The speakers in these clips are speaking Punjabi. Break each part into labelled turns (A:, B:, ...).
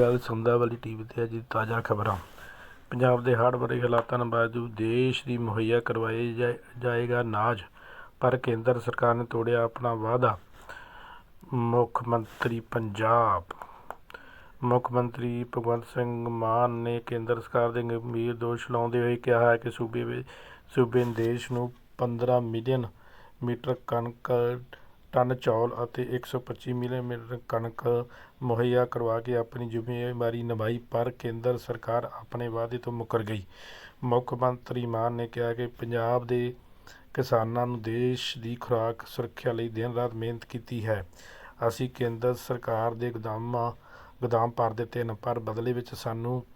A: ਗੱਲ ਸੰਦਾ ਵਾਲੀ ਟੀਵੀ ਤੇ ਅੱਜ ਤਾਜ਼ਾ ਖਬਰਾਂ। ਪੰਜਾਬ ਦੇ ਹੜ੍ਹ ਭਰੇ ਹਾਲਾਤਾਂ ਬਾਵਜੂਦ ਦੇਸ਼ ਦੀ ਮੁਹੱਈਆ ਕਰਵਾਈ ਜਾਏਗਾ ਅਨਾਜ, ਪਰ ਕੇਂਦਰ ਸਰਕਾਰ ਨੇ ਤੋੜਿਆ ਆਪਣਾ ਵਾਅਦਾ। ਮੁੱਖ ਮੰਤਰੀ ਪੰਜਾਬ। ਮੁੱਖ ਮੰਤਰੀ ਭਗਵੰਤ ਸਿੰਘ ਮਾਨ ਨੇ ਕੇਂਦਰ ਸਰਕਾਰ ਦੇ ਗੰਭੀਰ ਦੋਸ਼ ਲਾਉਂਦੇ ਹੋਏ ਕਿਹਾ ਹੈ ਕਿ ਸੂਬੇ ਵਿੱਚ, ਸੂਬੇ ਨੇ ਦੇਸ਼ ਨੂੰ 15 ਮਿਲੀਅਨ ਮੀਟਰ ਕਣਕ ਟਨ ਚੌਲ ਅਤੇ 125 ਮਿਲੀਅਨ ਮੀਟਰ ਕਣਕ ਮੁਹੱਈਆ ਕਰਵਾ ਕੇ ਆਪਣੀ ਜ਼ਿੰਮੇਵਾਰੀ ਨਿਭਾਈ, ਪਰ ਕੇਂਦਰ ਸਰਕਾਰ ਆਪਣੇ ਵਾਅਦੇ ਤੋਂ ਮੁੱਕਰ ਗਈ। ਮੁੱਖ ਮੰਤਰੀ ਮਾਨ ਨੇ ਕਿਹਾ ਕਿ ਪੰਜਾਬ ਦੇ ਕਿਸਾਨਾਂ ਨੂੰ ਦੇਸ਼ ਦੀ ਖੁਰਾਕ ਸੁਰੱਖਿਆ ਲਈ ਦਿਨ ਰਾਤ ਮਿਹਨਤ ਕੀਤੀ ਹੈ। ਅਸੀਂ ਕੇਂਦਰ ਸਰਕਾਰ ਦੇ ਗੋਦਾਮਾਂ, ਗੋਦਾਮ ਭਰ ਦਿੱਤੇ ਨੇ ਪਰ ਬਦਲੇ ਵਿੱਚ ਸਾਨੂੰ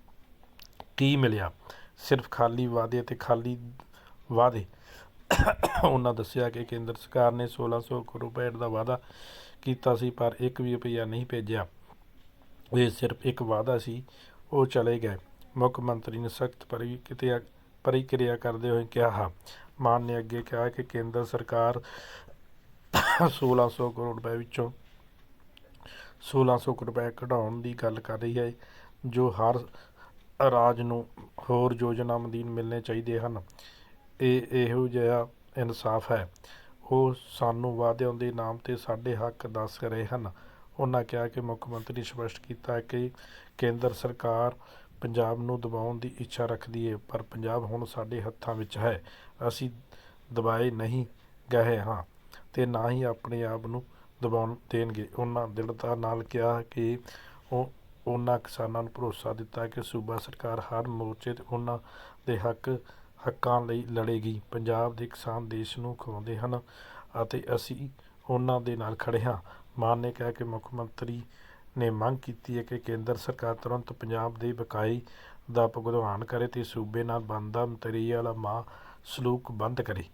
A: ਕੀ ਮਿਲਿਆ? ਸਿਰਫ ਖਾਲੀ ਵਾਅਦੇ ਅਤੇ ਖਾਲੀ ਵਾਅਦੇ ਉਹਨਾਂ ਦੱਸਿਆ ਕਿ ਕੇਂਦਰ ਸਰਕਾਰ ਨੇ 1600 ਕਰੋੜ ਰੁਪਏ ਦਾ ਵਾਅਦਾ ਕੀਤਾ ਸੀ, ਪਰ ਇੱਕ ਵੀ ਰੁਪਈਆ ਨਹੀਂ ਭੇਜਿਆ। ਇਹ ਸਿਰਫ ਇੱਕ ਵਾਅਦਾ ਸੀ, ਉਹ ਚਲੇ ਗਏ। ਮੁੱਖ ਮੰਤਰੀ ਨੇ ਸਖਤ ਪ੍ਰਕਿਰਿਆ ਪ੍ਰਤੀਕਿਰਿਆ ਕਰਦੇ ਹੋਏ ਕਿਹਾ, ਮਾਨ ਨੇ ਅੱਗੇ ਕਿਹਾ ਕਿ ਕੇਂਦਰ ਸਰਕਾਰ 1600 ਕਰੋੜ ਰੁਪਏ ਵਿੱਚੋਂ 1600 ਕਰੋੜ ਰੁਪਏ ਕਢਾਉਣ ਦੀ ਗੱਲ ਕਰ ਰਹੀ ਹੈ, ਜੋ ਹਰ ਰਾਜ ਨੂੰ ਹੋਰ ਯੋਜਨਾਬੰਦੀ ਮਿਲਣੇ ਚਾਹੀਦੇ ਹਨ। ਇਹ ਇਹੋ ਜਿਹਾ ਇਨਸਾਫ ਹੈ। ਉਹ ਸਾਨੂੰ ਵਾਅਦਿਆਂ ਦੇ ਨਾਮ ਤੇ ਸਾਡੇ ਹੱਕ ਦੱਸ ਰਹੇ ਹਨ। ਉਹਨਾਂ ਕਿਹਾ ਕਿ ਮੁੱਖ ਮੰਤਰੀ ਨੇ ਸਪਸ਼ਟ ਕੀਤਾ ਕਿ ਕੇਂਦਰ ਸਰਕਾਰ ਪੰਜਾਬ ਨੂੰ ਦਬਾਉਣ ਦੀ ਇੱਛਾ ਰੱਖਦੀ ਹੈ, ਪਰ ਪੰਜਾਬ ਹੁਣ ਸਾਡੇ ਹੱਥਾਂ ਵਿੱਚ ਹੈ। ਅਸੀਂ ਦਬਾਏ ਨਹੀਂ ਗਏ ਹਾਂ ਤੇ ਨਾ ਹੀ ਆਪਣੇ ਆਪ ਨੂੰ ਦਬਾਉਣ ਦੇਣਗੇ। ਉਹਨਾਂ ਦਿਲਤਾ ਨਾਲ ਕਿਹਾ ਕਿ ਉਹ ਉਹਨਾਂ ਕਿਸਾਨਾਂ ਨੂੰ ਭਰੋਸਾ ਦਿੱਤਾ ਕਿ ਸੂਬਾ ਸਰਕਾਰ ਹਰ ਮੋਰਚੇ ਤੇ ਉਹਨਾਂ ਦੇ ਹੱਕ ਹੱਕਾਂ ਲਈ ਲੜੇਗੀ। ਪੰਜਾਬ ਦੇ ਕਿਸਾਨ ਦੇਸ਼ ਨੂੰ ਖਵਾਉਂਦੇ ਹਨ ਅਤੇ ਅਸੀਂ ਉਹਨਾਂ ਦੇ ਨਾਲ ਖੜ੍ਹੇ ਹਾਂ। ਮਾਨ ਨੇ ਕਿਹਾ ਕਿ ਮੁੱਖ ਮੰਤਰੀ ਨੇ ਮੰਗ ਕੀਤੀ ਹੈ ਕਿ ਕੇਂਦਰ ਸਰਕਾਰ ਤੁਰੰਤ ਪੰਜਾਬ ਦੇ ਬਕਾਈ ਦਾ ਭੁਗਤਾਨ ਕਰੇ ਤੇ ਸੂਬੇ ਨਾਲ ਬਣਦਾ ਮਤਰੀਆ ਵਾਲਾ ਮਾਂ ਸਲੂਕ ਬੰਦ ਕਰੇ।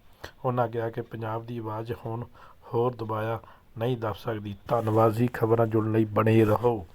A: ਉਹਨਾਂ ਕਿਹਾ ਕਿ ਪੰਜਾਬ ਦੀ ਆਵਾਜ਼ ਹੁਣ ਹੋਰ ਦਬਾਇਆ ਨਹੀਂ ਦੱਬ ਸਕਦੀ। ਧੰਨਵਾਦ ਜੀ। ਖਬਰਾਂ ਜੁੜਨ ਲਈ ਬਣੇ ਰਹੋ।